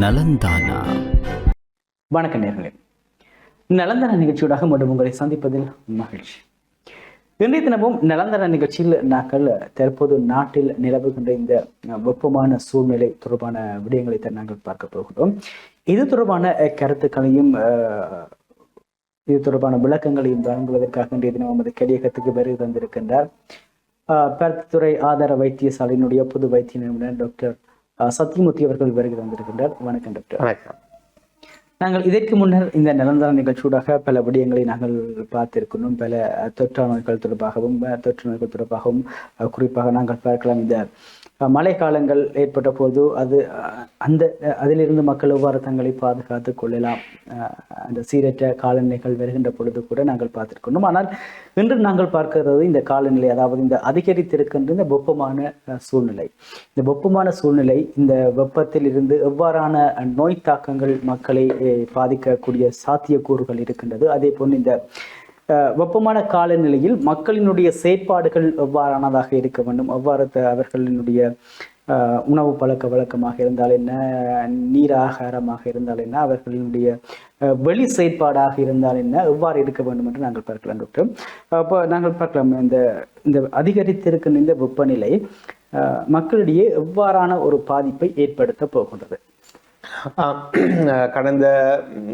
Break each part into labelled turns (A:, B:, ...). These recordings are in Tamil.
A: நலந்தானா?
B: வணக்கம் நேர்களே. நலந்தன நிகழ்ச்சியோடாக மீண்டும் உங்களை சந்திப்பதில் மகிழ்ச்சி. இன்றைய தினமும் நலந்தன நிகழ்ச்சியில் நாங்கள் தற்போது நாட்டில் நிலவுகின்ற இந்த வெப்பமான சூழ்நிலை தொடர்பான விடயங்களை நாங்கள் பார்க்க போகிறோம் இது தொடர்பான கருத்துக்களையும் இது தொடர்பான விளக்கங்களையும் வழங்குவதற்காக இன்றைய தினம் நமது கடியகத்துக்கு வருகை தந்திருக்கின்றார் அஹ், பருத்தித்துறை ஆதார வைத்தியசாலையினுடைய பொது வைத்திய நிபுணர் டாக்டர் அஹ், சத்யமூர்த்தி அவர்கள் வருகை தந்திருக்கின்றார். வணக்கம் டாக்டர்.
C: வணக்கம்.
B: நாங்கள் இதற்கு முன்னர் இந்த நிலந்தர நிகழ்ச்சியூடாக பல விடயங்களை நாங்கள் பார்த்திருக்கணும் பல தொற்று நோய்கள் தொடர்பாகவும் தொற்று நோய்கள் தொடர்பாகவும் குறிப்பாக நாங்கள் பார்க்கலாம். இந்த மழைக்காலங்கள் ஏற்பட்ட போது அது அந்த அதிலிருந்து மக்கள் எவ்வாறு தங்களை பாதுகாத்துக் கொள்ளலாம்? அந்த சீரற்ற காலநிலைகள் வருகின்ற பொழுது கூட நாங்கள் பார்த்துருக்கணும் ஆனால் இன்று நாங்கள் பார்க்கிறது இந்த காலநிலை அதாவது இந்த அதிகரித்திருக்கின்ற இந்த வெப்பமான சூழ்நிலை. இந்த வெப்பமான சூழ்நிலை இந்த வெப்பத்தில் இருந்து எவ்வாறான நோய் தாக்கங்கள் மக்களை பாதிக்கக்கூடிய சாத்தியக்கூறுகள் இருக்கின்றது. அதே போன்று இந்த வெப்பமான காலநிலையில் மக்களினுடைய செயற்பாடுகள் எவ்வாறானதாக இருக்க வேண்டும்? எவ்வாறு த- அவர்களினுடைய உணவு பழக்க வழக்கமாக இருந்தால் என்ன? நீர் ஆகாரமாக இருந்தால் என்ன? அவர்களினுடைய வெளி செயற்பாடாக இருந்தால் என்ன? எவ்வாறு இருக்க வேண்டும் என்று நாங்கள் பார்க்கலாம் டாக்டர் அப்போ நாங்கள் பார்க்கலாம் இந்த இந்த அதிகரித்திருக்கின்ற இந்த வெப்பநிலை மக்களிடையே எவ்வாறான ஒரு பாதிப்பை ஏற்படுத்த போகின்றது?
C: கடந்த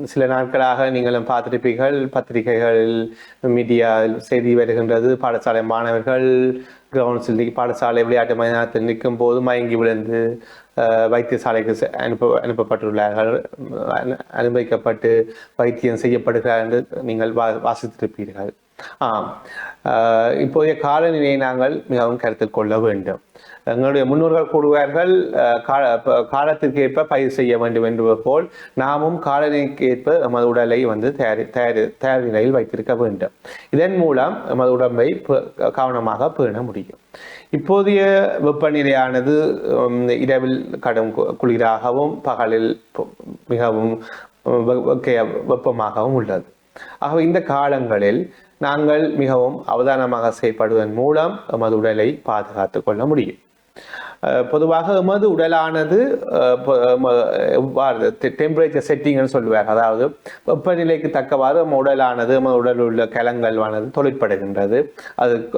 C: சில நாட்களாக நீங்களும் பார்த்திருப்பீர்கள். பத்திரிகைகள் மீடியா செய்தி வருகின்றது. பாடசாலை மாணவர்கள் கிரவுண்ட்ஸில் பாடசாலை விளையாட்டு மைதானத்தில் நிற்கும் போது மயங்கி விழுந்து வைத்தியசாலைக்கு செ- அனுப்ப அனுப்பப்பட்டுள்ளார்கள். அனுமதிக்கப்பட்டு வைத்தியம் செய்யப்படுகிறார் என்று நீங்கள் வா வாசித்திருப்பீர்கள். ஆம். இப்போதைய காலநிலையை நாங்கள் மிகவும் கருத்தில் கொள்ள வேண்டும். எங்களுடைய முன்னோர்கள் கூறுவார்கள் அஹ், கால காலத்திற்கு ஏற்ப பயிர் செய்ய வேண்டும் என்பது போல் நாமும் காலநிலைக்கு ஏற்ப நமது உடலை வந்து தயாரி தயாரி தயார் நிலையில் வைத்திருக்க வேண்டும். இதன் மூலம் நமது உடம்பை கவனமாக பேண முடியும். இப்போதைய வெப்பநிலையானது உம், இரவில் கடும் கு- குளிராகவும் பகலில் மிகவும் வெ- வெப்பமாகவும் உள்ளது. ஆகவே இந்த காலங்களில் நாங்கள் மிகவும் அவதானமாக செயல்படுவதன் மூலம் எமது உடலை பாதுகாத்துக் கொள்ள முடியும். அஹ் பொதுவாக எமது உடலானது அஹ் டெம்பரேச்சர் செட்டிங்னு சொல்லுவார். அதாவது வெப்பநிலைக்கு தக்கவாறு நம்ம உடலானது நம்ம உடலில் உள்ள கலங்கள்வானது தொழிற்படுகின்றது. அது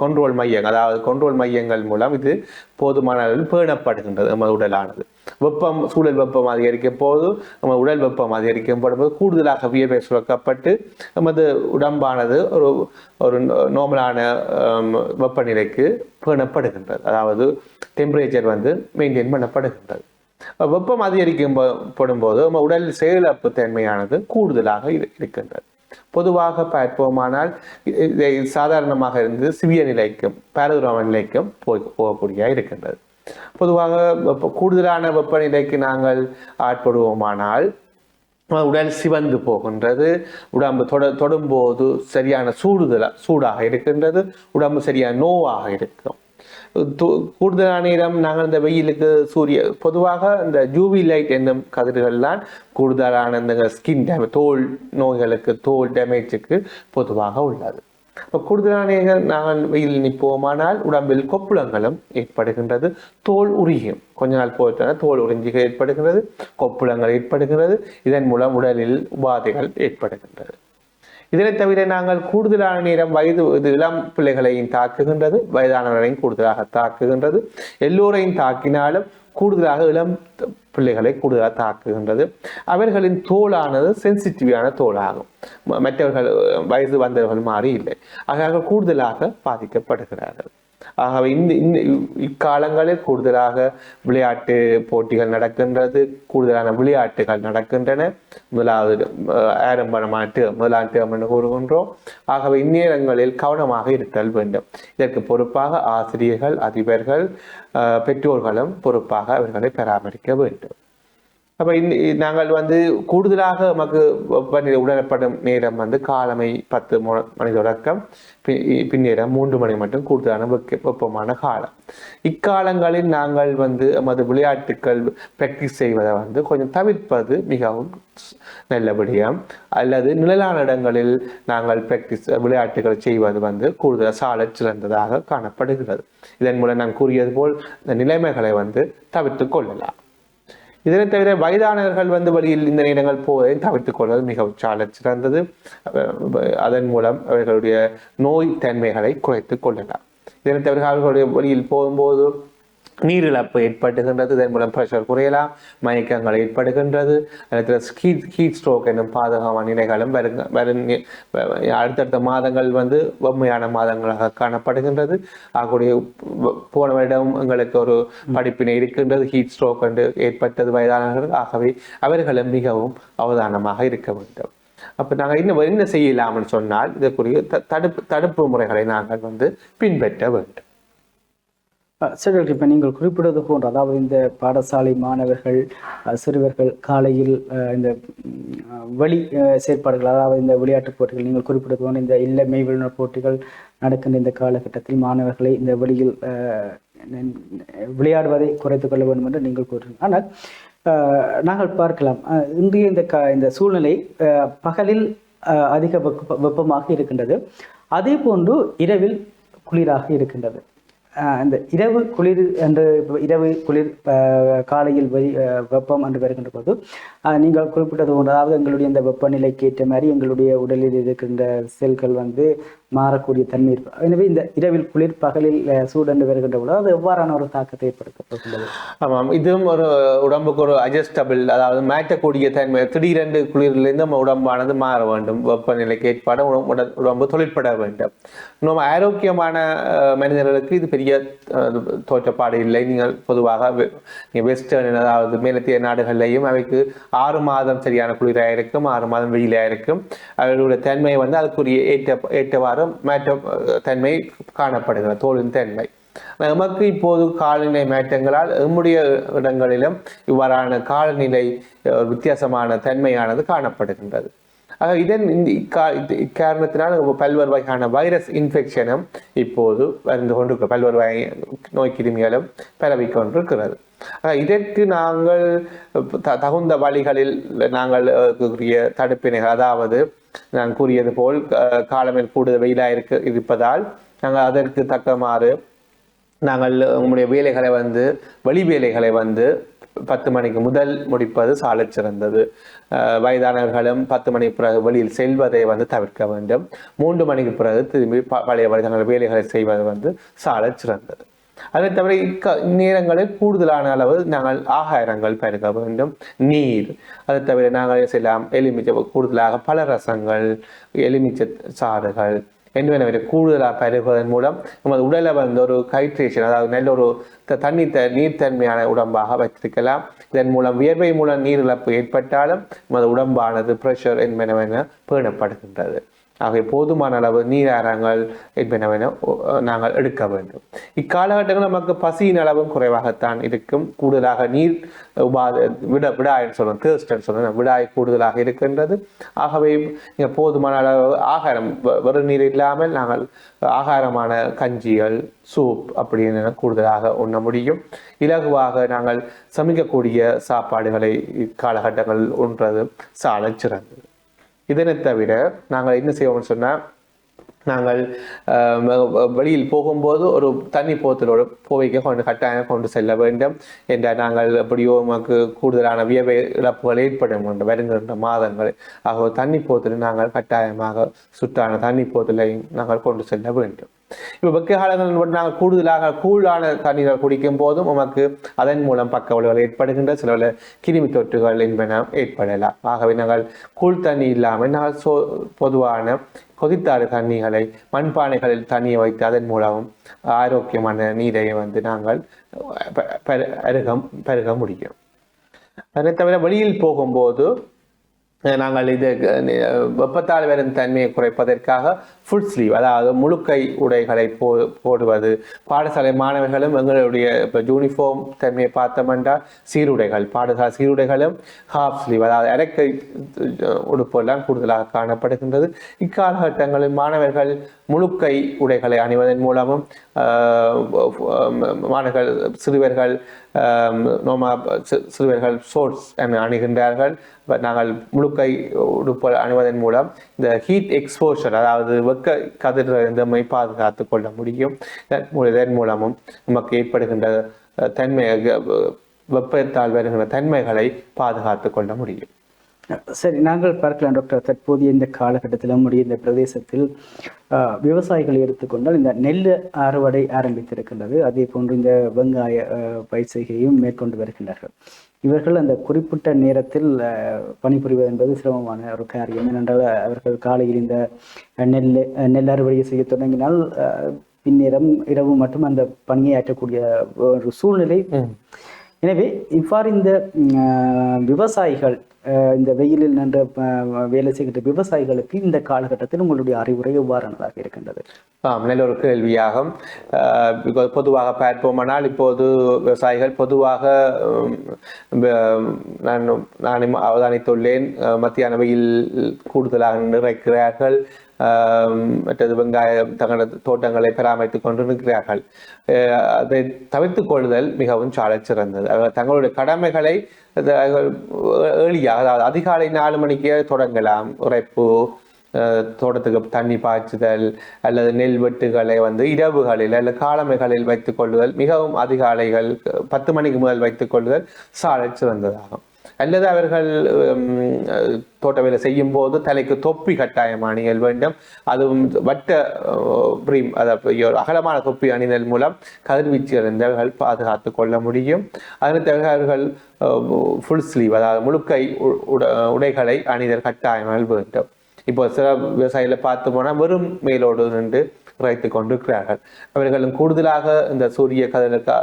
C: கொண்ட்ரோல் மையங்கள் அதாவது கொண்ட்ரோல் மையங்கள் மூலம் இது போதுமான அளவில் பேணப்படுகின்றது நமது உடலானது. வெப்பம் சூழல் வெப்பம் அதிகரிக்கும் போது நம்ம உடல் வெப்பம் அதிகரிக்கும் போது கூடுதலாக வியர்வை சுரக்கப்பட்டு நமது உடம்பானது ஒரு ஒரு நோமலான வெப்பநிலைக்கு பேணப்படுகின்றது. அதாவது டெம்பரேச்சர் வந்து மெயின்டைன் பண்ணப்படுகின்றது. வெப்பம் அதிகரிக்கும் போ- படும்போது நம்ம உடல் செயலிழப்பு தன்மையானது கூடுதலாக இருக்கின்றது. பொதுவாக பார்ப்போமானால் இதை சாதாரணமாக இருந்து சிவிய நிலைக்கும் பேரதுராம நிலைக்கும் போய் போகக்கூடிய இருக்கின்றது. பொதுவாக வெப்ப கூடுதலான வெப்பநிலைக்கு நாங்கள் ஆட்படுவோமானால் உடல் சிவந்து போகின்றது உடம்பு தொட தொடும்போது சரியான சூடுதல சூடாக இருக்கின்றது உடம்பு சரியான நோவாக இருக்கும். கூடுதலான நேரம் நாங்கள் இந்த வெயிலுக்கு சூரிய பொதுவாக இந்த ஜூவி லைட் என்னும் கதிர்கள்லாம் கூடுதலான இந்த ஸ்கின் டேமேஜ் தோல் நோய்களுக்கு தோல் டேமேஜுக்கு பொதுவாக உள்ளது. இப்போ கூடுதலான நேரம் நாங்கள் வெயில் நிற்போமானால் உடம்பில் கொப்புளங்களும் ஏற்படுகின்றது. தோல் உரியும். கொஞ்ச நாள் போயிட்டான தோல் உறிஞ்சிகள் ஏற்படுகிறது கொப்புளங்கள் ஏற்படுகிறது இதன் மூலம் உடலில் உபாதைகள் ஏற்படுகின்றது. இதனை தவிர நாங்கள் கூடுதலான நேரம் வயது இது இளம் பிள்ளைகளையும் தாக்குகின்றது வயதானவர்களையும் கூடுதலாக தாக்குகின்றது. எல்லோரையும் தாக்கினாலும் கூடுதலாக இளம் பிள்ளைகளை கூடுதலாக தாக்குகின்றது. அவர்களின் தோலானது சென்சிட்டிவான தோலாகும் மற்றவர்கள் வயது வந்தவர்கள் மாறி இல்லை. ஆக கூடுதலாக பாதிக்கப்படுகிறார்கள். ஆகவே இந்த இந்த இக்காலங்களில் கூடுதலாக விளையாட்டு போட்டிகள் நடக்கின்றது கூடுதலான விளையாட்டுகள் நடக்கின்றன. முதலாவது அஹ், ஆரம்பமாட்டு முதலாட்டு என்று கூறுகின்றோம். ஆகவே இந்நேரங்களில் கவனமாக இருத்தல் வேண்டும். இதற்கு பொறுப்பாக ஆசிரியர்கள் அதிபர்கள் பெற்றோர்களும் பொறுப்பாக அவர்களை பராமரிக்க வேண்டும். அப்போ இந்த நாங்கள் வந்து கூடுதலாக நமக்கு வெப்பநிலை நேரம் வந்து காலமை பத்து மு- மணி தொடக்கம். பி- பின்னேரம் மூன்று மணி மட்டும் கூடுதலான வெக்க- வெப்பமான காலம். இக்காலங்களில் நாங்கள் வந்து நமது விளையாட்டுக்கள் பிராக்டிஸ் செய்வதை வந்து கொஞ்சம் தவிர்ப்பது மிகவும் நல்லபடியாக அல்லது நிழலான இடங்களில் நாங்கள் பிராக்டிஸ் விளையாட்டுகள் செய்வது வந்து கூடுதல் சாலச் சிறந்ததாக காணப்படுகிறது. இதன் மூலம் நான் கூறியது போல் இந்த நிலைமைகளை வந்து தவிர்த்து கொள்ளலாம். இதனை தவிர வயதானவர்கள் வந்து வழியில் இந்த நேரங்கள் போவதை தவிர்த்துக் கொள்வது மிகவும் சால சிறந்தது. அஹ் அதன் மூலம் அவர்களுடைய நோய் தன்மைகளை குறைத்துக் கொள்ளலாம். இதனை தவிர அவர்களுடைய வழியில் போகும்போது நீரிழப்பு ஏற்படுகின்றது. இதன் மூலம் ப்ரெஷர் குறையலாம். மயக்கங்கள் ஏற்படுகின்றது. ஹீட் ஹீட் ஸ்ட்ரோக் என்னும் பாதகமான நிலைகளும் வருங்க வரும். அடுத்தடுத்த மாதங்கள் வந்து வெம்மையான மாதங்களாக காணப்படுகின்றது. ஆகக்கூடிய போன வருடம் எங்களுக்கு ஒரு படிப்பினை இருக்கின்றது. ஹீட் ஸ்ட்ரோக் என்று ஏற்பட்டது வயதானவர்கள். ஆகவே அவர்களும் மிகவும் அவதானமாக இருக்க வேண்டும். அப்போ நாங்கள் இன்னும் என்ன செய்யலாம்னு சொன்னால் இதற்குரிய த- தடுப்பு தடுப்பு முறைகளை நாங்கள் வந்து பின்பற்ற வேண்டும்.
B: சரி இப்போ நீங்கள் குறிப்பிடுவது போன்ற அதாவது இந்த பாடசாலை மாணவர்கள் சிறுவர்கள் காலையில் இந்த வழி வெளி செயற்பாடுகள் அதாவது இந்த விளையாட்டுப் போட்டிகள் நீங்கள் குறிப்பிடுவது போன்ற இந்த இல்ல மெய்விழுநர் போட்டிகள் நடக்கின்ற இந்த காலகட்டத்தில் மாணவர்களை இந்த வெளியில் விளையாடுவதை குறைத்து கொள்ள வேண்டும் என்று நீங்கள் கூறுகிறீர்கள். ஆனால் நாங்கள் பார்க்கலாம். இன்றைய இந்த க இந்த சூழ்நிலை பகலில் அதிக வெப்ப வெப்பமாக இருக்கின்றது. அதே போன்று இரவில் குளிராக இருக்கின்றது. அந்த இந்த இரவு குளிர் என்று இரவு குளிர் காலையில் வெப்பம் என்று வருகின்ற போது நீங்கள் குறிப்பிட்டது போன்று அதாவது எங்களுடைய இந்த வெப்பநிலைக்கு ஏற்ற மாதிரி எங்களுடைய உடலில் இருக்கின்ற செல்கள் வந்து மாறக்கூடிய தன்மை இருக்கும் எனவே இந்த இரவில் குளிர் பகலில் சூடண்டு வருகின்ற போது அது எவ்வாறான ஒரு தாக்கத்தை ஏற்படுத்தப்படுகின்றது
C: ஆமாம் இதுவும் ஒரு உடம்புக்கு ஒரு அட்ஜஸ்டபிள் அதாவது மாற்றக்கூடிய தன்மை. திடீரென்று குளிரிலிருந்து நம்ம உடம்பானது மாற வேண்டும். வெப்பநிலைக்கு ஏற்பாடு உடம்பு- உட- உடம்பு தொழிற்பட வேண்டும். நம்ம ஆரோக்கியமான மனிதர்களுக்கு இது பெரிய தோற்றப்பாடு இல்லை. நீங்கள் பொதுவாக வெ- வெஸ்டர்ன் அதாவது மேலத்திய நாடுகள்லையும் அவைக்கு ஆறு மாதம் சரியான குளிராக இருக்கும் ஆறு மாதம் வெயிலாக இருக்கும். அவர்களுடைய தன்மை வந்து அதுக்குரிய ஏற்ற ஏற்றவாறு மாற்ற அஹ், தன்மை காணப்படுகிறது தோலின் தன்மை. நமக்கு இப்போது காலநிலை மாற்றங்களால் நம்முடைய இடங்களிலும் இவ்வாறான காலநிலை வித்தியாசமான தன்மையானது காணப்படுகின்றது. ஆக இதன் இக்காரணத்தினால் பல்வேறு வகையான வைரஸ் இன்ஃபெக்ஷனும் இப்போது வந்து கொண்டிருக்க பல்வேறு வகை நோய் கிருமிகளும் பரவிக்கொண்டிருக்கிறது. இதற்கு நாங்கள் த- தகுந்த வழிகளில் நாங்கள் அஹ், தடுப்பினைகள் அதாவது நான் கூறியது போல் காலமில் கூடுதல் வெயிலாக இருக்க இருப்பதால் நாங்கள் அதற்கு தக்கமாறு நாங்கள் உங்களுடைய வேலைகளை வந்து வெளி வேலைகளை வந்து பத்து மணிக்கு முதல் முடிப்பது சாலச் சிறந்தது. வயதானவர்களும் பத்து மணி பிறகு வெளியில் செல்வதை வந்து தவிர்க்க வேண்டும். மூன்று மணிக்கு பிறகு திரும்பி ப- பழைய வயதான வேலைகளை செய்வது வந்து சாலச் சிறந்தது. அதை தவிர இக்க இந்நேரங்களில் கூடுதலான அளவு நாங்கள் ஆகாரங்கள் பருக வேண்டும். நீர். அதை தவிர நாங்கள் செய்யலாம்? எலுமிச்சை கூடுதலாக பல ரசங்கள் எலுமிச்சை சாறுகள் என்பனவற்றை கூடுதலாக பருகுவதன் மூலம் நமது உடலை வந்து ஒரு ஹைட்ரேஷன் அதாவது நல்ல ஒரு த- தண்ணி த நீர்த்தன்மையான உடம்பாக வைத்திருக்கலாம். இதன் மூலம் வியர்வை மூலம் நீர் இழப்பு ஏற்பட்டாலும் நமது உடம்பானது ப்ரெஷர் என்பனவென பேணப்படுகின்றது. ஆகவே போதுமான அளவு நீராரங்கள் என்பனவென நாங்கள் எடுக்க வேண்டும். இக்காலகட்டங்கள் நமக்கு பசியின் அளவும் குறைவாகத்தான் இருக்கும். கூடுதலாக நீர் உபாத விட விடாய்னு சொல்லணும் தேர்ஸ்டன் சொல்லணும் விடாய் கூடுதலாக இருக்கின்றது. ஆகவே போதுமான அளவு ஆகாரம் வெ- வெறும் நீர் இல்லாமல் நாங்கள் ஆகாரமான கஞ்சிகள் சூப் அப்படின்னு கூடுதலாக உண்ண முடியும். இலகுவாக நாங்கள் சமைக்கக்கூடிய சாப்பாடுகளை இக்காலகட்டங்களில் உண்றது சாலச் சிறந்தது. இதனை தவிர நாங்கள் என்ன செய்வோம்னு சொன்னால் நாங்கள் வெளியில் போகும்போது ஒரு தண்ணி போத்தலோட போவைக்கு கொண்டு கட்டாயம் கொண்டு செல்ல வேண்டும் என்ற நாங்கள் எப்படியோ நமக்கு கூடுதலான வியவை இழப்புகள் ஏற்படும் என்று வருகின்ற மாதங்கள். ஆக தண்ணி போத்தலை நாங்கள் கட்டாயமாக சுற்றான தண்ணி போத்தலை நாங்கள் கொண்டு செல்ல வேண்டும். இப்போ வெக்க காலங்களில் நாங்கள் கூடுதலாக கூழான தண்ணீரை குடிக்கும் போதும் நமக்கு அதன் மூலம் பக்க விளைவுகள் ஏற்படுகின்ற சில பல கிருமி தொற்றுகள் என்பன ஏற்படலாம். ஆகவே நாங்கள் கூழ் தண்ணி இல்லாமல் நாங்கள் சோ பொதுவான கொதித்தாறு தண்ணிகளை மண்பானைகளில் தண்ணியை வைத்து அதன் மூலமும் ஆரோக்கியமான நீரை வந்து நாங்கள் ப- பெரு- பெருக முடியும். அதனை தவிர வெளியில் போகும்போது நாங்கள் இது வெப்பத்தால் வரும் தன்மையை குறைப்பதற்காக ஃபுல் ஸ்லீவ் அதாவது முழுக்கை உடைகளை போ போடுவது. பாடசாலை மாணவர்களும் எங்களுடைய இப்போ யூனிஃபார்ம் தன்மையை பார்த்தோம் என்றால் சீருடைகள் பாடசாலை சீருடைகளும் ஹாஃப் ஸ்லீவ் அதாவது இறக்கை உடுப்பெல்லாம் கூடுதலாக காணப்படுகின்றது. இக்காலகட்டங்களில் மாணவர்கள் முழுக்கை உடைகளை அணிவதன் மூலமும் மாணவர்கள் சிறுவர்கள் நோமா சிறுவர்கள் ஷோர்ட்ஸ் என அணிகின்றார்கள். நாங்கள் முழுக்கை உடுப்பு அணிவதன் மூலம் இந்த ஹீட் எக்ஸ்போஷர் அதாவது வெக்க கதிரிலிருந்து நம்மை பாதுகாத்து கொள்ள முடியும். இதன் இதன் மூலமும் நமக்கு ஏற்படுகின்ற தன்மை வெப்பத்தால் வருகின்ற தன்மைகளை பாதுகாத்து கொள்ள முடியும்.
B: சரி நாங்கள் பார்க்கலாம் டாக்டர். தற்போதைய இந்த காலகட்டத்தில் நம்முடைய இந்த பிரதேசத்தில் விவசாயிகளை எடுத்துக்கொண்டால் இந்த நெல் அறுவடை ஆரம்பித்திருக்கின்றது. அதே போன்று இந்த வெங்காய பயிர் செய்கையும் மேற்கொண்டு வருகின்றார்கள். இவர்கள் அந்த குறிப்பிட்ட நேரத்தில் பணிபுரிவது என்பது சிரமமான ஒரு காரியம். ஏனென்றால் அவர்கள் காலையில் இந்த நெல் நெல் அறுவடை செய்ய தொடங்கினால் பின்னேரம் இரவு மட்டும் அந்த பணியை ஆற்றக்கூடிய ஒரு சூழ்நிலை. எனவே இவ்வாறு இந்த விவசாயிகள் இந்த வெயிலில் நின்ற வேலை செய்கின்ற விவசாயிகளுக்கு இந்த காலகட்டத்தில் உங்களுடைய அறிவுரை எவ்வாறானதாக இருக்கின்றது?
C: ஆம் நல்ல ஒரு கேள்வியாகும். பொதுவாக பார்ப்போமானால் இப்போது விவசாயிகள் பொதுவாக நான் நான் அவதானித்துள்ளேன். மத்தியான வெயில் கூடுதலாக நிறைக்கிறார்கள். மற்றது வெங்காயம் தங்களது தோட்டங்களை பராமரித்துக் கொண்டு நிற்கிறார்கள். அதை தவிர்த்து கொள்ளுதல் மிகவும் சாலை சிறந்தது. அவர்கள் தங்களுடைய கடமைகளை ஏழியாக அதாவது அதிகாலை நாலு மணிக்கே தொடங்கலாம். உரைப்பு தோட்டத்துக்கு தண்ணி பாய்ச்சுதல் அல்லது நெல் வெட்டுகளை வந்து இரவுகளில் அல்லது காலமைகளில் வைத்துக் கொள்ளுதல் மிகவும் அதிகாலைகள் பத்து மணிக்கு முதல் வைத்துக் கொள்ளுதல் சாலச் சிறந்ததாகும். அல்லது அவர்கள் உம், தோட்ட வேலை செய்யும் போது தலைக்கு தொப்பி கட்டாயம் அணியல் வேண்டும். அதுவும் வட்ட பிரீம் அதாவது அகலமான தொப்பி அணிதல் மூலம் கதிர்வீச்சுகளிலிருந்து அவர்கள் பாதுகாத்து கொள்ள முடியும். அதற்கு அவர்கள் ஃபுல் ஸ்லீவ் அதாவது முழுக்கை உ- உட- உடைகளை அணிதல் கட்டாயமாக வேண்டும். இப்போ சில விவசாயிகளை பார்த்து போனால் வெறும் மேலோடு நின்று உரைத்து கொண்டிருக்கிறார்கள். அவர்களும் கூடுதலாக இந்த சூரிய கதிருக்கு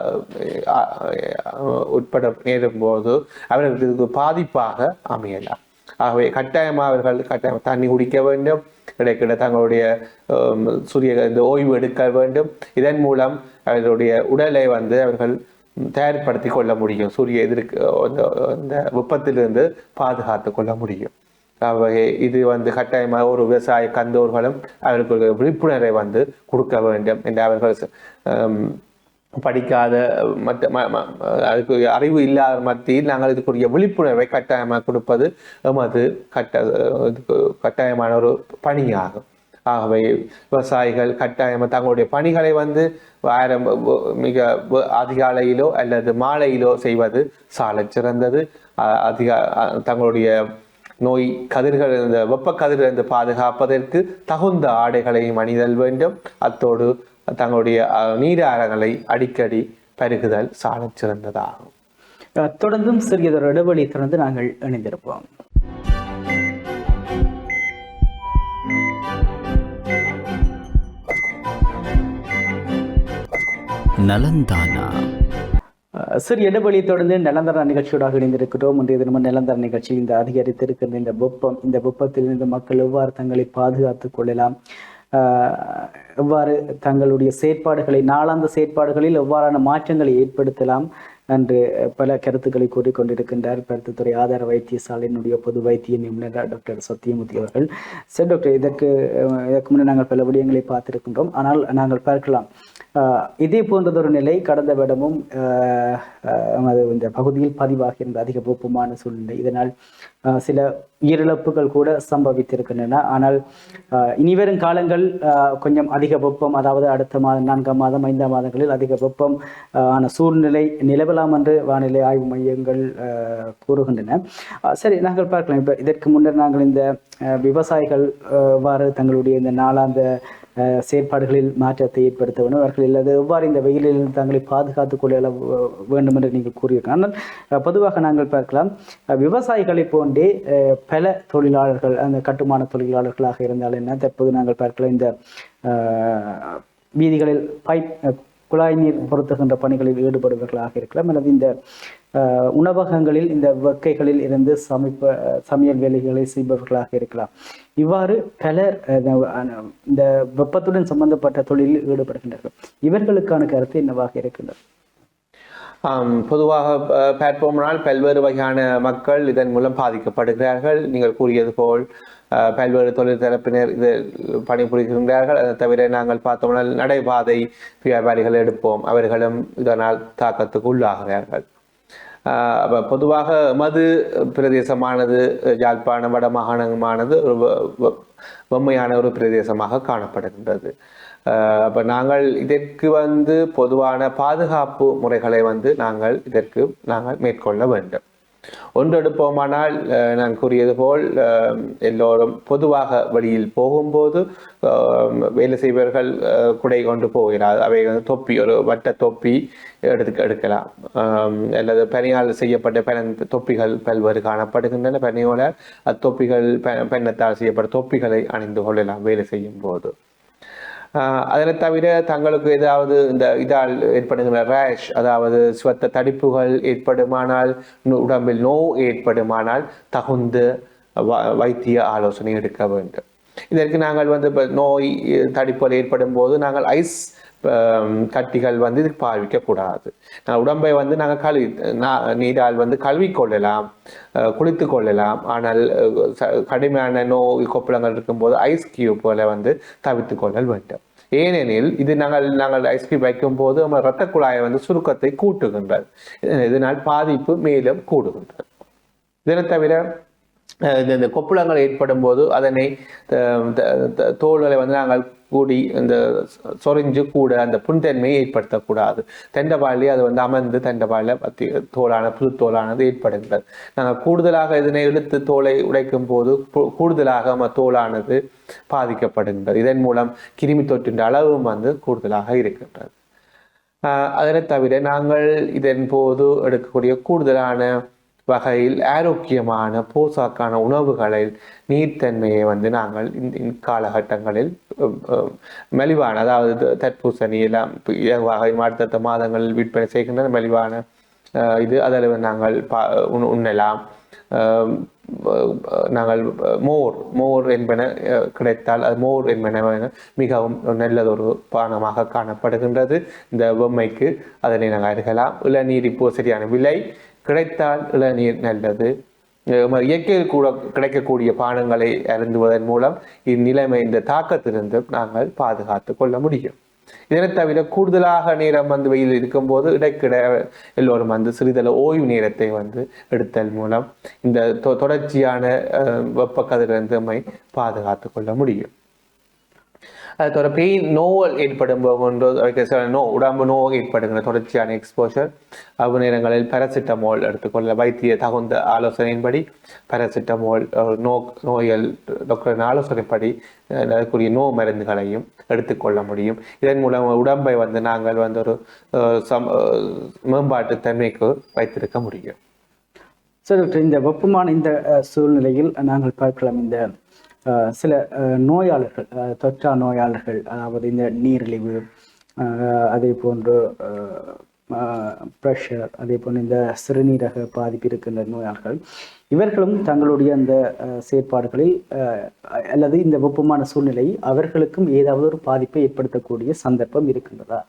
C: உட்பட நேரும் போது அவர்களுக்கு பாதிப்பாக அமையலாம். ஆகவே கட்டாயமாக அவர்கள் கட்டாயம் தண்ணி குடிக்க வேண்டும். கிடைக்கிற தங்களுடைய சூரிய இந்த ஓய்வு எடுக்க வேண்டும். இதன் மூலம் அவர்களுடைய உடலை வந்து அவர்கள் தயார்படுத்தி கொள்ள முடியும். சூரிய எதிர்க்கு இந்த வெப்பத்திலிருந்து பாதுகாத்து கொள்ள முடியும். இது வந்து கட்டாயமாக ஒரு விவசாய கந்தோர்களும் அவர்களுக்கு விழிப்புணர்வை வந்து கொடுக்க வேண்டும் என்று அவர்கள் படிக்காத மற்ற ம- அதுக்கு அறிவு இல்லாத மத்தியில் நாங்கள் இதுக்குரிய விழிப்புணர்வை கட்டாயமாக கொடுப்பது எமது கட்ட இதுக்கு கட்டாயமான ஒரு பணியாகும். ஆகவே விவசாயிகள் கட்டாயமாக தங்களுடைய பணிகளை வந்து ஆயிரம் மிக அதிகாலையிலோ அல்லது மாலையிலோ செய்வது சாலை சிறந்தது. அதிக அதிகா தங்களுடைய நோய் கதிர்கள் இந்த வெப்ப கதிரிலிருந்து பாதுகாப்பதற்கு தகுந்த ஆடைகளையும் அணிதல் வேண்டும். அத்தோடு தங்களுடைய நீராரங்களை அடிக்கடி பருகுதல் சாலச் சிறந்ததாகும்.
B: தொடர்ந்தும் சிறியதொரு இடைவெளி தொடர்ந்து நாங்கள் இணைந்திருப்போம்.
A: நலந்தானா.
B: சிறு இடைவெளியை தொடர்ந்து நிலந்தர நிகழ்ச்சியோடாக இணைந்திருக்கிறோம். இன்றைய தினமும் நிலந்தர நிகழ்ச்சி இந்த அதிகரித்திருக்கிற இந்த வெப்பம் இந்த வெப்பத்திலிருந்து மக்கள் எவ்வாறு தங்களை பாதுகாத்துக் கொள்ளலாம்? எவ்வாறு தங்களுடைய செயற்பாடுகளை நாளாந்த செயற்பாடுகளில் எவ்வாறான மாற்றங்களை ஏற்படுத்தலாம் என்று பல கருத்துக்களை கூறிக்கொண்டிருக்கின்றார் பருத்தித்துறை ஆதார வைத்தியசாலையினுடைய பொது வைத்திய நிபுணர் டாக்டர் சத்தியமூர்த்தி அவர்கள். சரி டாக்டர் இதற்கு இதற்கு முன்னே நாங்கள் பல விடயங்களை பார்த்திருக்கின்றோம். ஆனால் நாங்கள் பார்க்கலாம். இதே போன்றதொரு நிலை கடந்த வருடமும் அஹ், அஹ், நமது இந்த பகுதியில் பதிவாகியிருந்த அதிக வெப்பமான சூழ்நிலை. இதனால் சில உயிரிழப்புகள் கூட சம்பவித்திருக்கின்றன. ஆனால் அஹ், இனிவரும் காலங்கள் அஹ், கொஞ்சம் அதிக வெப்பம் அதாவது அடுத்த மாதம் நான்காம் மாதம் ஐந்தாம் மாதங்களில் அதிக வெப்பம் ஆன சூழ்நிலை நிலவலாம் என்று வானிலை ஆய்வு மையங்கள் அஹ், கூறுகின்றன. சரி நாங்கள் பார்க்கலாம். இப்போ இதற்கு முன்னர் நாங்கள் இந்த அஹ், விவசாயிகள் அஹ், தங்களுடைய இந்த நாளாந்த செயற்பாடுகளில் மாற்றத்தை ஏற்படுத்த வேண்டும் அவர்கள் இல்லாத எவ்வாறு இந்த வெயிலில் தங்களை பாதுகாத்துக் கொள்ள வேண்டும் என்று நீங்கள் கூறியிருக்கலாம் ஆனால் பொதுவாக நாங்கள் பார்க்கலாம் விவசாயிகளை போன்றே பல தொழிலாளர்கள் அந்த கட்டுமான தொழிலாளர்களாக இருந்தால் என்ன? தற்போது நாங்கள் பார்க்கலாம் இந்த வீதிகளில் பைப் குழாய் நீர் பொருத்துகின்ற பணிகளில் ஈடுபடுபவர்களாக இருக்கலாம். அல்லது இந்த உணவகங்களில் இந்த வெக்கைகளில் இருந்து சமைப்ப சமையல் வேலைகளை செய்பவர்களாக இருக்கலாம். இவ்வாறு பலர் இந்த- வெப்பத்துடன் சம்பந்தப்பட்ட தொழிலில் ஈடுபடுகின்றார்கள் இவர்களுக்கான கருத்து என்னவாக இருக்கின்றது?
C: பொதுவாக அஹ், பல்வேறு வகையான மக்கள் இதன் மூலம் பாதிக்கப்படுகிறார்கள். நீங்கள் கூறியது போல் அஹ், பல்வேறு தொழில் தரப்பினர் இது பணிபுரிகின்றார்கள். அதை தவிர நாங்கள் பார்த்தோம்னால் நடைபாதை வியாபாரிகள் எடுப்போம். அவர்களும் இதனால் தாக்கத்துக்கு உள்ளாகிறார்கள். அப்போ பொதுவாக மது பிரதேசமானது யாழ்ப்பாணம் வட மாகாணமானது ஒரு வெம்மையான ஒரு பிரதேசமாக காணப்படுகின்றது. அப்போ நாங்கள் இதற்கு வந்து பொதுவான பாதுகாப்பு முறைகளை வந்து நாங்கள் இதற்கு நாங்கள் மேற்கொள்ள வேண்டும். ஒன்றெடுப்போமானால் அஹ், நான் கூறியது போல் எல்லோரும் பொதுவாக வழியில் போகும்போது வேலை செய்பவர்கள் குடை கொண்டு போகிறார். அவை வந்து தொப்பி ஒரு வட்ட தொப்பி எடுத்து எடுக்கலாம். அல்லது பனியால் செய்யப்பட்ட பெண் தொப்பிகள் பல்வேறு காணப்படுகின்றன. பனியோட அத்தொப்பிகள் பெண்ணத்தால் செய்யப்பட்ட தொப்பிகளை அணிந்து கொள்ளலாம் வேலை செய்யும் போது. அதனை தவிர தங்களுக்கு ஏதாவது இந்த இதால் ஏற்படுகிற ரேஷ் அதாவது சுவத்த தடிப்புகள் ஏற்படுமானால் உடம்பில் நோய் ஏற்படுமானால் தகுந்த வ- வைத்திய ஆலோசனை எடுக்க வேண்டும். இதற்கு நாங்கள் வந்து இப்போ நோய் தடிப்புகள் ஏற்படும் போது நாங்கள் ஐஸ் கட்டிகள் வந்து இதுக்கு பாவிக்க கூடாது உடம்பை வந்து நாங்கள் கழுவி நா- நீரால் வந்து கழுவி கொள்ளலாம் அஹ் குளித்து கொள்ளலாம் ஆனால் கடுமையான நோய் கொப்பளங்கள் இருக்கும்போது ஐஸ் போல வந்து தவித்து கொள்ளல் வேண்டும் ஏனெனில் இது நாங்கள் நாங்கள் ஐஸ்கிரீம் வைக்கும் போது நம்ம இரத்த குழாயை வந்து சுருக்கத்தை கூட்டுகின்றது இதனால் பாதிப்பு மேலும் கூடுகின்றது இதனை தவிர இந்த இந்த கொப்புளங்கள் ஏற்படும் போது அதனை த- த- தோல்களை வந்து நாங்கள் கூடி இந்த சொரிஞ்சு கூட அந்த புண்தன்மையை ஏற்படுத்தக்கூடாது. தெண்டபாளி அது வந்து அமர்ந்து தெண்டபாலில் பத்தி தோலான புது தோலானது ஏற்படுகிறது நாங்கள் கூடுதலாக இதனை இழுத்து தோலை உடைக்கும் போது கூடுதலாக நம்ம தோலானது பாதிக்கப்படுகின்றது. இதன் மூலம் கிருமி தொற்றின் அளவும் வந்து கூடுதலாக இருக்கின்றது. அதனை தவிர நாங்கள் இதன் போது எடுக்கக்கூடிய கூடுதலான வகையில் ஆரோக்கியமான போசாக்கான உணவுகளில் நீர்த்தன்மையை வந்து நாங்கள் இந்த காலகட்டங்களில் மலிவான அதாவது தற்பூசணி எல்லாம் அடுத்தடுத்த மாதங்களில் விற்பனை செய்கின்ற மலிவான இது அதில் நாங்கள் பா உண்- உண்ணலாம். நாங்கள் மோர் மோர் என்பன கிடைத்தால் அது மோர் என்பன மிகவும் நல்லதொரு பானமாக காணப்படுகின்றது. இந்த பொம்மைக்கு அதனை நாங்கள் அருகலாம். இளநீர் இப்போ சரியான விலை கிடைத்தால் இளநீர் நல்லது. இயற்கையில் கூட கிடைக்கக்கூடிய பானங்களை அருந்துவதன் மூலம் இந்நிலைமை இந்த தாக்கத்திலிருந்து நாங்கள் பாதுகாத்து கொள்ள முடியும். இதனை தவிர கூடுதலாக நேரம் வந்து வெயில் இருக்கும்போது இடைக்கிட எல்லோரும் வந்து சிறிதளவு ஓய்வு நேரத்தை வந்து எடுத்தல் மூலம் இந்த தொ- தொடர்ச்சியான அஹ், வெப்ப நம்மை பாதுகாத்து கொள்ள முடியும். அது தவிர பெயின் நோவல் ஏற்படும் போது நோ உடம்பு நோ ஏற்படுகிற தொடர்ச்சியான எக்ஸ்போஷர் அவ்வளவு நேரங்களில் பேராசிட்டமால் எடுத்துக்கொள்ள வைத்திய தகுந்த ஆலோசனையின்படி பேராசிட்டமால் நோ நோயல் டாக்டரின் ஆலோசனைப்படி அஹ், அதற்குரிய நோ மருந்துகளையும் எடுத்துக்கொள்ள முடியும். இதன் மூலம் உடம்பை வந்து நாங்கள் வந்து ஒரு சம் மேம்பாட்டு தன்மைக்கு வைத்திருக்க முடியும்.
B: சார் டாக்டர் இந்த வெப்பமான இந்த சூழ்நிலையில் நாங்கள் பார்க்கலாம் இந்த சில அஹ், நோயாளர்கள் அஹ், தொற்றா நோயாளர்கள் அதாவது இந்த நீரிழிவு அஹ், அதே போன்று ப்ரெஷர் அதே போன்று இந்த சிறுநீரக பாதிப்பு இருக்கின்ற நோயாளர்கள் இவர்களும் தங்களுடைய அந்த அஹ், செயற்பாடுகளில் அஹ், அல்லது இந்த வெப்பமான சூழ்நிலை அவர்களுக்கும் ஏதாவது ஒரு பாதிப்பை ஏற்படுத்தக்கூடிய சந்தர்ப்பம் இருக்கின்றதா?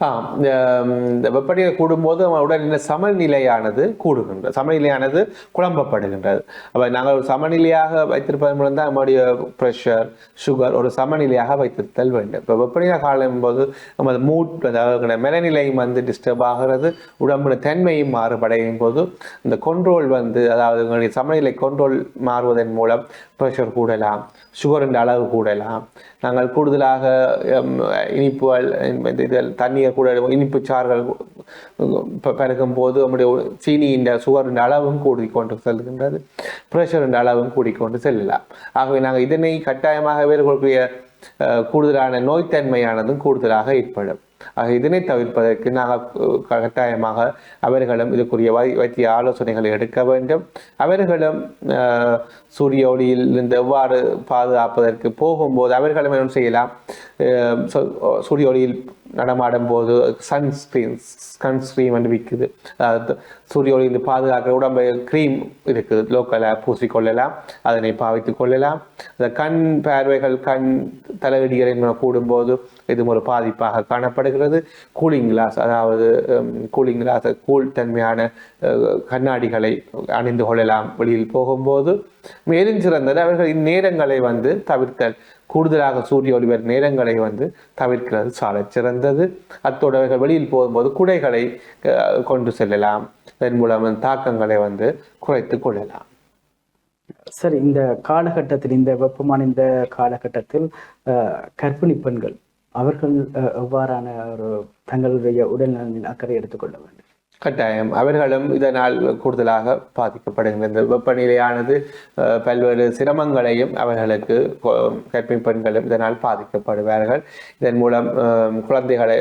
C: இந்த வெப்பநிலை கூடும்போது நம்ம சமநிலையானது கூடுகின்றது சமநிலையானது குழம்பப்படுகின்றது. அப்போ நாங்கள் ஒரு சமநிலையாக வைத்திருப்பதன் மூலம் தான் நம்முடைய ப்ரெஷர் சுகர் ஒரு சமநிலையாக வைத்திருத்தல் வேண்டும். இப்போ வெப்பநிலை காலம் போது நமது மூட் அதாவது மனநிலையும் வந்து டிஸ்டர்ப் ஆகிறது உடம்புல தன்மையும் மாறுபடையும் போது இந்த கொண்ட்ரோல் வந்து அதாவது உங்களுடைய சமநிலை கொண்ட்ரோல் மாறுவதன் மூலம் ப்ரெஷர் கூடலாம் சுகரின் அளவு கூடலாம். நாங்கள் கூடுதலாக இனிப்புகள் இந்த இதில் தண்ணியை கூட இனிப்பு சாறுகள் ப- போது நம்முடைய சீனியின் சுகரின் அளவும் கூடிக்கொண்டு செல்கின்றது ப்ரெஷரின் அளவும் கூடிக்கொண்டு செல்லலாம். ஆகவே நாங்கள் இதனை கட்டாயமாக வேறுகொள்ளக்கூடிய கூடுதலான நோய்த்தன்மையானதும் கூடுதலாக ஏற்படும். ஆக இதனை தவிர்ப்பதற்கு நாங்கள் கட்டாயமாக அவர்களும் இதுக்குரிய வை வைத்திய ஆலோசனைகளை எடுக்க வேண்டும். அவர்களும் சூரிய ஒளியில் இருந்து எவ்வாறு பாதுகாப்பதற்கு போகும்போது அவர்களும் என்ன செய்யலாம்? சு- சூரிய ஒளியில் நடமாடும் போது சன்ஸ்கிரீன் சன்ஸ்கிரீம் வந்து விற்குது. சூரிய ஒளியில் பாதுகாக்கிற உடம்பு க்ரீம் இருக்குது. லோக்கலாக பூசிக்கொள்ளலாம். அதனை பாவித்துக் கொள்ளலாம். அந்த கண் பார்வைகள் கண் தலையடிகள் கூடும்போது இது ஒரு பாதிப்பாக காணப்படுகிறது. கூலிங் கிளாஸ் அதாவது கூலிங் கிளாஸ் கூல் தன்மையான கண்ணாடிகளை அணிந்து கொள்ளலாம் வெளியில் போகும்போது. மேலும் சிறந்தது அவர்கள் இந்நேரங்களை வந்து தவிர்த்தல். கூடுதலாக சூரிய ஒளி வரும் நேரங்களை வந்து தவிர்க்கிறது. சாலச் சிறந்தது. அத்தோடு அவர்கள் வெளியில் போகும்போது குடைகளை கொண்டு செல்லலாம். இதன் மூலம் தாக்கங்களை வந்து குறைத்து கொள்ளலாம்.
B: சரி இந்த காலகட்டத்தில் இந்த வெப்பமான இந்த காலகட்டத்தில் கர்ப்பிணி பெண்கள் அவர்கள் எவ்வாறான ஒரு தங்களுடைய உடல்நலனில் அக்கறை எடுத்துக்கொள்ள வேண்டும்?
C: கட்டாயம். அவர்களும் இதனால் கூடுதலாக பாதிக்கப்படுகின்ற வெப்பநிலையானது பல்வேறு சிரமங்களையும் அவர்களுக்கு கற்பின் கர்ப்பிணி பெண்களும் இதனால் பாதிக்கப்படுவார்கள். இதன் மூலம் குழந்தைகளை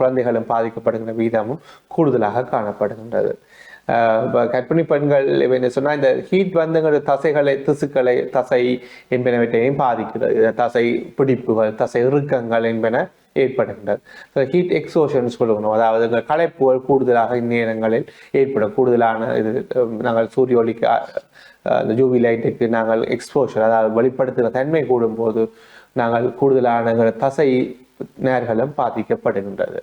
C: குழந்தைகளும் பாதிக்கப்படுகின்ற வீதமும் கூடுதலாக காணப்படுகின்றது. அஹ், கர்ப்பிணி பெண்கள் என்ன சொன்னால் இந்த ஹீட் வந்துங்கிற தசைகளை திசுக்களை தசை என்பனவற்றையும் பாதிக்கிறது. தசை பிடிப்புகள் தசை இறுக்கங்கள் என்பன ஏற்படுகின்றது. ஹீட் எக்ஸோஷன் சொல்லணும் அதாவது இந்த களைப்புகள் கூடுதலாக இந்நேரங்களில் ஏற்படும். கூடுதலான இது நாங்கள் சூரிய ஒளிக்கு அந்த ஜூவி லைட்டுக்கு நாங்கள் எக்ஸ்போஷர் அதாவது வெளிப்படுத்துகிற தன்மை கூடும்போது நாங்கள் கூடுதலான தசை நேர்களும் பாதிக்கப்படுகின்றது.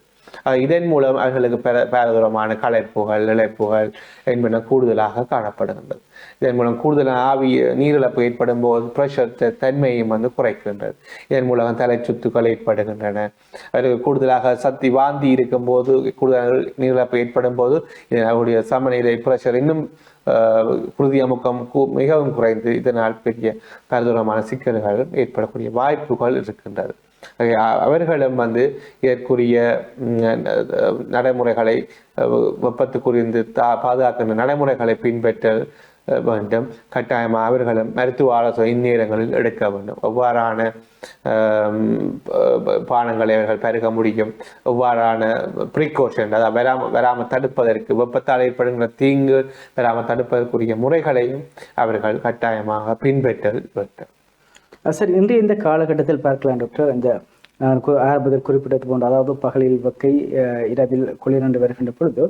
C: இதன் மூலம் அவர்களுக்கு பெற பேரதூரமான களைப்புகள் இழைப்புகள் என்பன கூடுதலாக காணப்படுகின்றது. இதன் மூலம் கூடுதலாக ஆவி நீரிழப்பு ஏற்படும் போது ப்ரெஷர் தன்மையும் வந்து குறைக்கின்றது. இதன் மூலம் தலை சுத்துக்கள் ஏற்படுகின்றன. அவருக்கு கூடுதலாக சக்தி வாந்தி இருக்கும் போது கூடுதலாக நீரிழப்பு ஏற்படும் போது அவருடைய சமநிலை ப்ரெஷர் இன்னும் ஆஹ், குருதி அமுக்கம் மிகவும் குறைந்து இதனால் பெரிய பரதூரமான சிக்கல்கள் ஏற்படக்கூடிய வாய்ப்புகள் இருக்கின்றது. அவர்களும் வந்து இதற்குரிய நடைமுறைகளை அஹ், வெப்பத்துக்குரிந்து தா பாதுகாக்கின்ற நடைமுறைகளை பின்பற்ற அஹ், வேண்டும். கட்டாயமாக அவர்களும் மருத்துவ ஆலோசனை இந்நேரங்களில் எடுக்க வேண்டும். எவ்வாறான பானங்களை அவர்கள் பருக முடியும்? எவ்வாறான ப்ரிகோஷன் அதாவது வராம வராமல் தடுப்பதற்கு வெப்பத்தால் ஏற்படுகின்ற தீங்கு வராமல் தடுப்பதற்குரிய முறைகளையும் அவர்கள் கட்டாயமாக பின்பற்றல் வேண்டும்.
B: சார் இன்றைய இந்த காலகட்டத்தில் பார்க்கலாம் டாக்டர் இந்த நான் ஆரம்பத்தில் குறிப்பிட்டது போன்ற அதாவது பகலில் வக்கை அஹ், இரவில் குளிரண்டு வருகின்ற பொழுது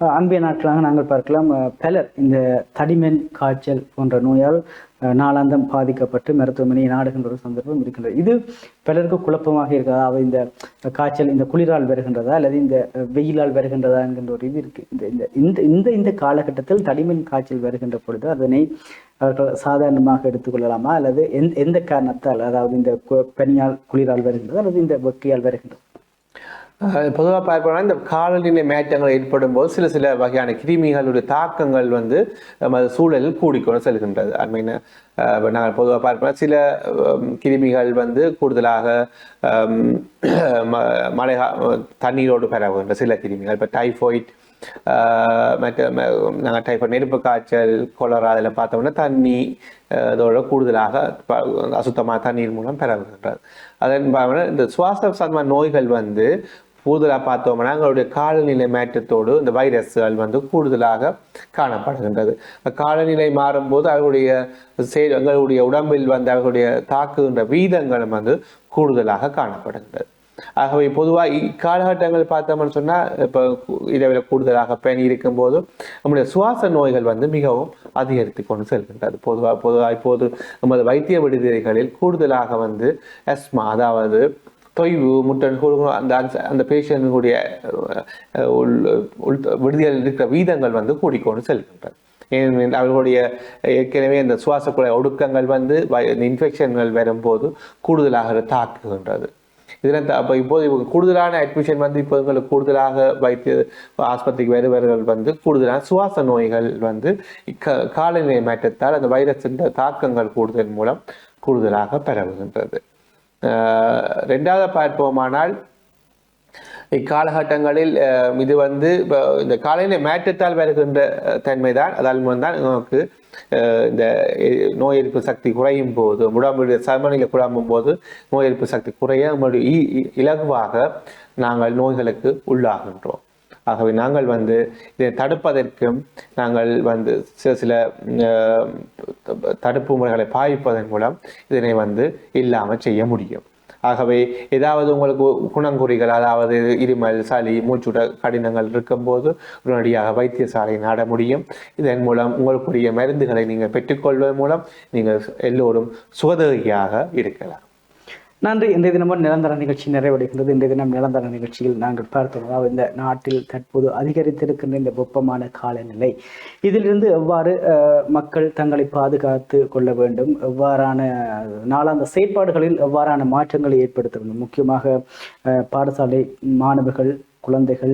B: அன்பைய அன்பிய நாட்களாக நாங்கள் பார்க்கலாம் அஹ், பலர் இந்த தடிமன் காய்ச்சல் போன்ற நோயால் நாளாந்தம் பாதிக்கப்பட்டு மருத்துவமனையை நாடுகின்ற ஒரு சந்தர்ப்பம் இருக்கின்றது. இது பலருக்கு குழப்பமாக இருக்கிறதா? அவை இந்த காய்ச்சல் இந்த குளிரால் வருகின்றதா? அல்லது இந்த வெயிலால் வருகின்றதா என்கின்ற ஒரு இது இருக்கு. இந்த இந்த இந்த இந்த இந்த காலகட்டத்தில் தடிமன் காய்ச்சல் வருகின்ற பொழுது அதனை அவர்கள் சாதாரணமாக எடுத்துக்கொள்ளலாமா? அல்லது எந்த எந்த காரணத்தால்? அதாவது இந்த கு- பனியால் குளிரால் வருகின்றது அல்லது இந்த வெக்கையால் வருகின்றது?
C: பொதுவாக பார்க்கணும்னா இந்த காலநிலை மாற்றங்கள் ஏற்படும் போது சில சில வகையான கிருமிகளுடைய தாக்கங்கள் வந்து நமது சூழலில் கூடிக்கொண்டு செல்கின்றது. ஐ மீன் நாங்கள் பொதுவாக பார்ப்போம் சில கிருமிகள் வந்து கூடுதலாக ம- மழை தண்ணீரோடு பரவுகின்ற சில கிருமிகள். இப்போ டைஃபாய்ட் மற்ற நாங்கள் டைஃபாய்ட் நெருப்பு காய்ச்சல் கொலரா அதில் பார்த்தோம்னா தண்ணி அஹ், இதோட கூடுதலாக அசுத்தமாக தண்ணீர் மூலம் பரவுகின்றது. அதன் பாவனை இந்த சுவாச சம்பந்த நோய்கள் வந்து கூடுதலாக பார்த்தோம்னா எங்களுடைய காலநிலை மாற்றத்தோடு இந்த வைரஸ்கள் வந்து கூடுதலாக காணப்படுகின்றது. காலநிலை மாறும்போது அவர்களுடைய செயல் எங்களுடைய உடம்பில் வந்து அவர்களுடைய தாக்குகின்ற வீதங்களும் வந்து கூடுதலாக காணப்படுகின்றது. ஆகவே பொதுவாக இக்காலகட்டங்கள் பார்த்தோம்னு சொன்னால் இப்போ இரவில் கூடுதலாக பயணி இருக்கும்போது நம்முடைய சுவாச நோய்கள் வந்து மிகவும் அதிகரித்து கொண்டு செல்கின்றது. பொதுவாக பொதுவாக இப்போது நமது வைத்திய விடுதிகளில் கூடுதலாக வந்து அஸ்மா அதாவது தொய்வு முட்டன் கொடுக்கணும் அந்த அந்த- அந்த பேஷண்ட்டுடைய உள் விடுதியில் இருக்கிற வீதங்கள் வந்து கூடிக்கொண்டு செல்கின்றது ஏனெனில் அவர்களுடைய ஏற்கனவே இந்த சுவாச குழாய் ஒடுக்கங்கள் வந்து இன்ஃபெக்ஷன்கள் வரும்போது கூடுதலாக தாக்குகின்றது. இதனால் அப்போ இப்போது இவங்க கூடுதலான அட்மிஷன் வந்து இப்போ எங்களுக்கு கூடுதலாக வைத்திய ஆஸ்பத்திரிக்கு வருபவர்கள் வந்து கூடுதலான சுவாச நோய்கள் வந்து க காலநிலை மாற்றத்தால் அந்த வைரஸின் தாக்கங்கள் கூடுதல் மூலம் கூடுதலாக பரவுகின்றது. ரெண்டாவது பார்ப்போமானால் இக்காலகட்டங்களில் அஹ், இது வந்து இந்த காலையில மாற்றத்தால் வருகின்ற தன்மை தான் அதன் மூலம் தான் நமக்கு அஹ், இந்த நோய் எதிர்ப்பு சக்தி குறையும் போது உடம்புடைய சமநிலை குழம்பும் போது நோய் எதிர்ப்பு சக்தி குறைய நம்முடைய இ- இலகுவாக நாங்கள் நோய்களுக்கு உள்ளாகின்றோம். ஆகவே நாங்கள் வந்து இதை தடுப்பதற்கும் நாங்கள் வந்து சில சில தடுப்பு முறைகளை பாவிப்பதன் மூலம் இதனை வந்து இல்லாமல் செய்ய முடியும். ஆகவே ஏதாவது உங்களுக்கு குணங்குறிகள் அதாவது இருமல் சளி மூச்சுட கடினங்கள் இருக்கும்போது உடனடியாக வைத்தியசாலை நாட முடியும். இதன் மூலம் உங்களுக்குரிய மருந்துகளை நீங்கள் பெற்றுக்கொள்வதன் மூலம் நீங்கள் எல்லோரும் சுகதகியாக இருக்கலாம்.
B: நன்றி. இன்றைய தினமும் நிரந்தர நிகழ்ச்சி நிறைவடைகின்றது. இன்றைய தினம் நிரந்தர நிகழ்ச்சியில் நாங்கள் பார்த்தோம். அதாவது இந்த நாட்டில் தற்போது அதிகரித்திருக்கின்ற இந்த வெப்பமான காலநிலை. இதிலிருந்து எவ்வாறு மக்கள் தங்களை பாதுகாத்து கொள்ள வேண்டும்? எவ்வாறான நாளாந்த செயற்பாடுகளில் எவ்வாறான மாற்றங்களை ஏற்படுத்த வேண்டும்? முக்கியமாக பாடசாலை மாணவர்கள் குழந்தைகள்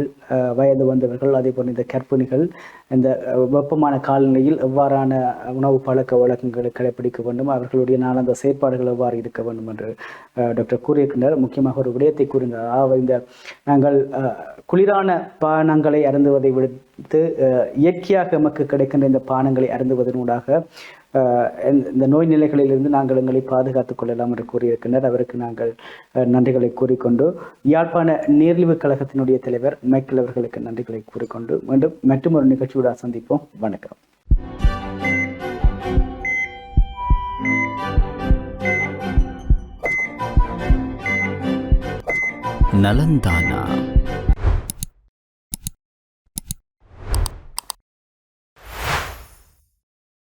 B: வயது வந்தவர்கள் அதே போல் இந்த கற்பிணிகள் இந்த வெப்பமான காலநிலையில் எவ்வாறான உணவு பழக்க வழக்கங்களை கடைபிடிக்க வேண்டும் அவர்களுடைய நாளந்த செயற்பாடுகள் எவ்வாறு இருக்க வேண்டும் என்று டாக்டர் கூறியிருக்கின்றார். முக்கியமாக ஒரு விடயத்தை கூறினார் அதாவது இந்த நாங்கள் அஹ், குளிரான பானங்களை அருந்துவதை விட அஹ், இயற்கையாக நமக்கு கிடைக்கின்ற இந்த பானங்களை அருந்துவதனூடாக இந்த- நோய் நிலைகளிலிருந்து நாங்கள் எங்களை பாதுகாத்துக் கொள்ளலாம் என்று கூறியிருக்கின்றனர் அவருக்கு நாங்கள் நன்றிகளை கூறிக்கொண்டு யாழ்ப்பாண நீர்ழிவு கழகத்தினுடைய தலைவர் மைக்கேல் அவர்களுக்கு நன்றிகளை கூறிக்கொண்டு மீண்டும் மற்றும் ஒரு நிகழ்ச்சியோட சந்திப்போம். வணக்கம்.
A: நலந்தானா.